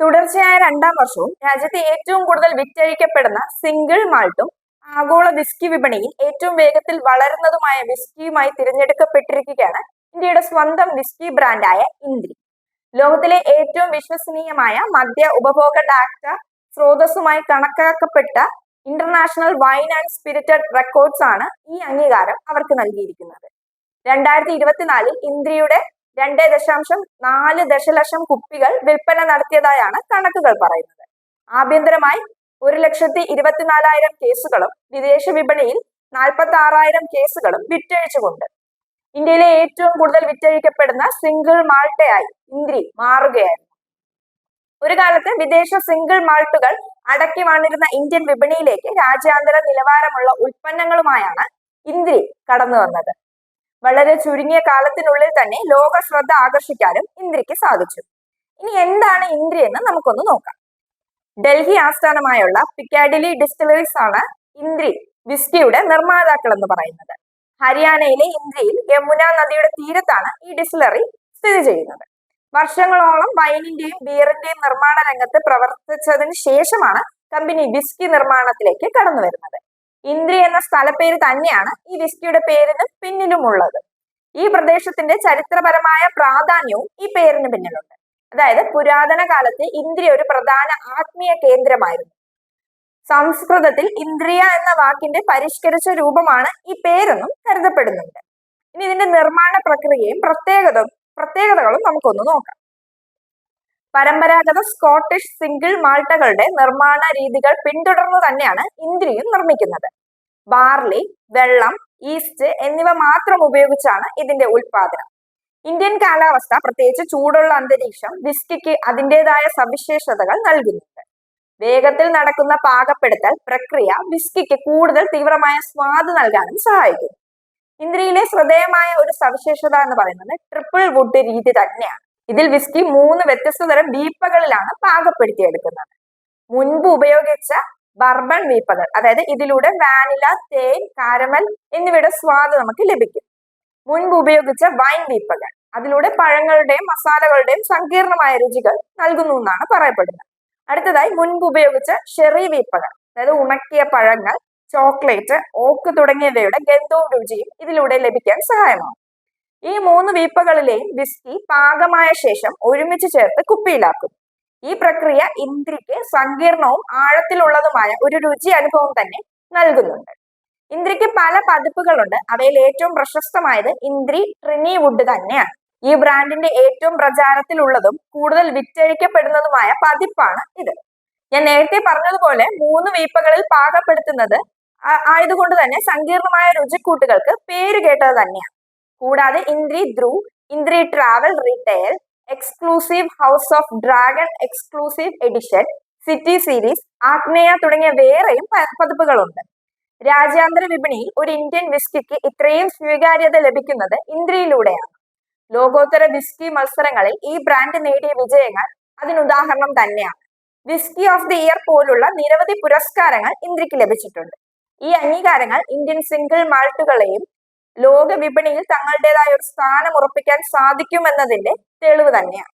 തുടർച്ചയായ രണ്ടാം വർഷവും രാജ്യത്തെ ഏറ്റവും കൂടുതൽ വിറ്റഴിക്കപ്പെടുന്ന സിംഗിൾ മാൾട്ടും ആഗോള വിസ്കി വിപണിയിൽ ഏറ്റവും വേഗത്തിൽ വളരുന്നതുമായ വിസ്കിയുമായി തിരഞ്ഞെടുക്കപ്പെട്ടിരിക്കുകയാണ് ഇന്ത്യയുടെ സ്വന്തം വിസ്കി ബ്രാൻഡായ ഇന്ദ്രി. ലോകത്തിലെ ഏറ്റവും വിശ്വസനീയമായ മദ്യ ഉപഭോഗ ഡാറ്റ സ്രോതസ്സുമായി കണക്കാക്കപ്പെട്ട international wine and spirited records ആണ് ഈ അംഗീകാരം അവർക്ക് നൽകിയിരിക്കുന്നത്. രണ്ടായിരത്തി ഇരുപത്തിനാലിൽ ഇന്ദ്രിയുടെ രണ്ട് ദശാംശം നാല് ദശലക്ഷം കുപ്പികൾ വിൽപ്പന നടത്തിയതായാണ് കണക്കുകൾ പറയുന്നത്. ആഭ്യന്തരമായി ഒരു ലക്ഷത്തി ഇരുപത്തിനാലായിരം കേസുകളും വിദേശ വിപണിയിൽ നാൽപ്പത്തി ആറായിരം കേസുകളും വിറ്റഴിച്ചുകൊണ്ട്. ഇന്ത്യയിലെ ഏറ്റവും കൂടുതൽ വിറ്റഴിക്കപ്പെടുന്ന സിംഗിൾ മാൾട്ടയായി ഇന്ദ്രി മാറുകയായിരുന്നു. ഒരു കാലത്ത് വിദേശ സിംഗിൾ മാൾട്ടുകൾ അടക്കി വാണിരുന്ന ഇന്ത്യൻ വിപണിയിലേക്ക് രാജ്യാന്തര നിലവാരമുള്ള ഉൽപ്പന്നങ്ങളുമായാണ് ഇന്ദ്രി കടന്നു വന്നത് വളരെ ചുരുങ്ങിയ കാലത്തിനുള്ളിൽ തന്നെ ലോക ശ്രദ്ധ ആകർഷിക്കാനും ഇന്ദ്രിക്ക് സാധിച്ചു. ഇനി എന്താണ് ഇന്ദ്രി എന്ന് നമുക്കൊന്ന് നോക്കാം. ഡൽഹി ആസ്ഥാനമായുള്ള പിക്കാഡിലി ഡിസ്റ്റിലറീസ് ആണ് ഇന്ദ്രി വിസ്കിയുടെ നിർമ്മാതാക്കൾ എന്ന് പറയുന്നത്. ഹരിയാനയിലെ ഇന്ദ്രിയിൽ യമുന നദിയുടെ തീരത്താണ് ഈ ഡിസ്റ്റിലറി സ്ഥിതി ചെയ്യുന്നത്. വർഷങ്ങളോളം വൈനിന്റെയും ബിയറിന്റെയും നിർമ്മാണ രംഗത്ത് പ്രവർത്തിച്ചതിന് ശേഷമാണ് കമ്പനി വിസ്കി നിർമ്മാണത്തിലേക്ക് കടന്നു വരുന്നത് ഇന്ദ്രി എന്ന സ്ഥലപ്പേര് തന്നെയാണ് ഈ വിസ്കിയുടെ പേരിന് പിന്നിലുമുള്ളത്. ഈ പ്രദേശത്തിന്റെ ചരിത്രപരമായ പ്രാധാന്യവും ഈ പേരിന് പിന്നിലുണ്ട്. അതായത് പുരാതന കാലത്ത് ഇന്ദ്രി ഒരു പ്രധാന ആത്മീയ കേന്ദ്രമായിരുന്നു. സംസ്കൃതത്തിൽ ഇന്ദ്രിയ എന്ന വാക്കിന്റെ പരിഷ്കരിച്ച രൂപമാണ് ഈ പേരെന്നും കരുതപ്പെടുന്നുണ്ട്. ഇനി ഇതിന്റെ നിർമ്മാണ പ്രക്രിയയും പ്രത്യേകത പ്രത്യേകതകളും നമുക്കൊന്ന് നോക്കാം. പരമ്പരാഗത സ്കോട്ടിഷ് സിംഗിൾ മാൾട്ടകളുടെ നിർമ്മാണ രീതികൾ പിന്തുടർന്നു തന്നെയാണ് ഇന്ദ്രിയും നിർമ്മിക്കുന്നത്. ബാർലി വെള്ളം ഈസ്റ്റ് എന്നിവ മാത്രം ഉപയോഗിച്ചാണ് ഇതിന്റെ ഉൽപാദനം. ഇന്ത്യൻ കാലാവസ്ഥ പ്രത്യേകിച്ച് ചൂടുള്ള അന്തരീക്ഷം വിസ്കിക്ക് അതിന്റെതായ സവിശേഷതകൾ നൽകുന്നുണ്ട്. വേഗത്തിൽ നടക്കുന്ന പാകപ്പെടുത്തൽ പ്രക്രിയ വിസ്കിക്ക് കൂടുതൽ തീവ്രമായ സ്വാദ് നൽകാനും സഹായിക്കും. ഇന്ദ്രിയിലെ ശ്രദ്ധേയമായ ഒരു സവിശേഷത എന്ന് പറയുന്നത് ട്രിപ്പിൾ വുഡ് രീതി തന്നെയാണ്. ഇതിൽ വിസ്കി മൂന്ന് വ്യത്യസ്ത തരം ബീപ്പകളിലാണ് പാകപ്പെടുത്തിയെടുക്കുന്നത്. മുൻപ് ഉപയോഗിച്ച ബർബൺ വീപ്പകൾ അതായത് ഇതിലൂടെ വാനില തേൻ കാരമൽ എന്നിവയുടെ സ്വാദ് നമുക്ക് ലഭിക്കും. മുൻപ് ഉപയോഗിച്ച വൈൻ വീപ്പകൾ അതിലൂടെ പഴങ്ങളുടെയും മസാലകളുടെയും സങ്കീർണമായ രുചികൾ നൽകുന്നു എന്നാണ് പറയപ്പെടുന്നത്. അടുത്തതായി മുൻപ് ഉപയോഗിച്ച ഷെറി വീപ്പകൾ അതായത് ഉണക്കിയ പഴങ്ങൾ ചോക്ലേറ്റ് ഓക്ക് തുടങ്ങിയവയുടെ ഗന്ധവും രുചിയും ഇതിലൂടെ ലഭിക്കാൻ സഹായമാകും. ഈ മൂന്ന് വീപ്പകളിലെയും വിസ്കി പാകമായ ശേഷം ഒരുമിച്ച് ചേർത്ത് കുപ്പിയിലാക്കും. ഈ പ്രക്രിയ ഇന്ദ്രിക്ക് സങ്കീർണവും ആഴത്തിലുള്ളതുമായ ഒരു രുചി അനുഭവം തന്നെ നൽകുന്നുണ്ട്. ഇന്ദ്രിക്ക് പല പതിപ്പുകളുണ്ട്. അവയിൽ ഏറ്റവും പ്രശസ്തമായത് ഇന്ദ്രി ട്രിനി വുഡ് തന്നെയാണ്. ഈ ബ്രാൻഡിന്റെ ഏറ്റവും പ്രചാരത്തിലുള്ളതും കൂടുതൽ വിറ്റഴിക്കപ്പെടുന്നതുമായ പതിപ്പാണ് ഇത്. ഞാൻ നേരത്തെ പറഞ്ഞതുപോലെ മൂന്ന് വീപ്പകളിൽ പാകപ്പെടുത്തുന്നത് ആയതുകൊണ്ട് തന്നെ സങ്കീർണമായ രുചിക്കൂട്ടുകൾക്ക് പേര് കേട്ടത് തന്നെയാണ്. കൂടാതെ Indri Dhru Indri travel retail exclusive house of dragon exclusive edition city series Agneya തുടങ്ങിയ വേറെയും പതിപ്പുകളുണ്ട്. രാജ്യാന്തര വിപണിയിൽ ഒരു ഇന്ത്യൻ വിസ്കിക്ക് ഇത്രയും സ്വീകാര്യത ലഭിക്കുന്നത് ഇന്ദ്രിയിലൂടെയാണ് ലോകോത്തര വിസ്കി മത്സരങ്ങളിൽ ഈ ബ്രാൻഡ് നേടിയ വിജയങ്ങൾ അതിനുദാഹരണം തന്നെയാണ്. വിസ്കി ഓഫ് ദി ഇയർ പോലുള്ള നിരവധി പുരസ്കാരങ്ങൾ ഇന്ദ്രിക്ക് ലഭിച്ചിട്ടുണ്ട്. ഈ അംഗീകാരങ്ങൾ ഇന്ത്യൻ സിംഗിൾ മാൾട്ടുകളെയും ലോക വിപണിയിൽ തങ്ങളുടേതായ ഒരു സ്ഥാനം ഉറപ്പിക്കാൻ സാധിക്കുമെന്നതിന്റെ തെളിവ് തന്നെയാണ്.